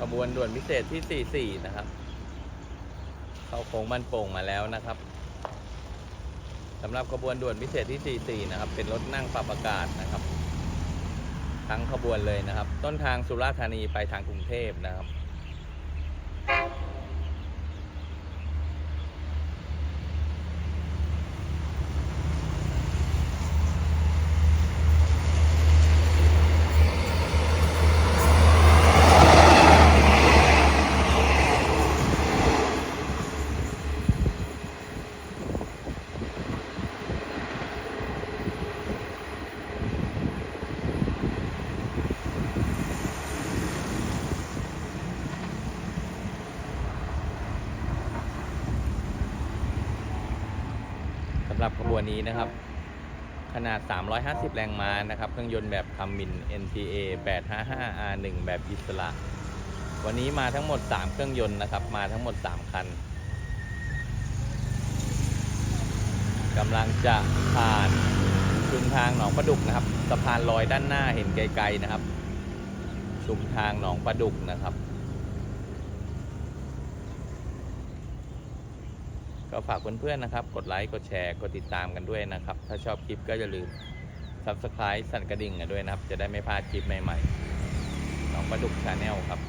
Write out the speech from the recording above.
ขบวนด่วนพิเศษที่ 44 นะครับ เข้าโค้งบ้านโป่งมาแล้วนะครับสำหรับขบวนด่วนพิเศษที่ 44 นะครับ เป็นรถนั่งปรับอากาศนะครับ ทั้งขบวนเลยนะครับ ต้นทางสุราษฎร์ธานีไปทางกรุงเทพนะครับ รับขบวนนี้นะครับ ขนาด 350 แรงม้านะครับ เครื่องยนต์แบบคัมมิน NTA 855R1 แบบอิสระ วันนี้มาทั้งหมด 3 เครื่องยนต์นะครับ มาทั้งหมด 3 คันกำลังจะผ่านชุมทางหนองประดุกนะครับ สะพานลอยด้านหน้าเห็นไกลๆนะครับ ชุมทางหนองประดุกนะครับ ก็ฝากเพื่อนๆนะครับ กดไลค์ กดแชร์ กดติดตามกันด้วยนะครับ ถ้าชอบคลิปก็อย่าลืม Subscribe สั่นกระดิ่งกันด้วยนะครับ จะได้ไม่พลาดคลิปใหม่ๆน้องประดุกชาแนลครับ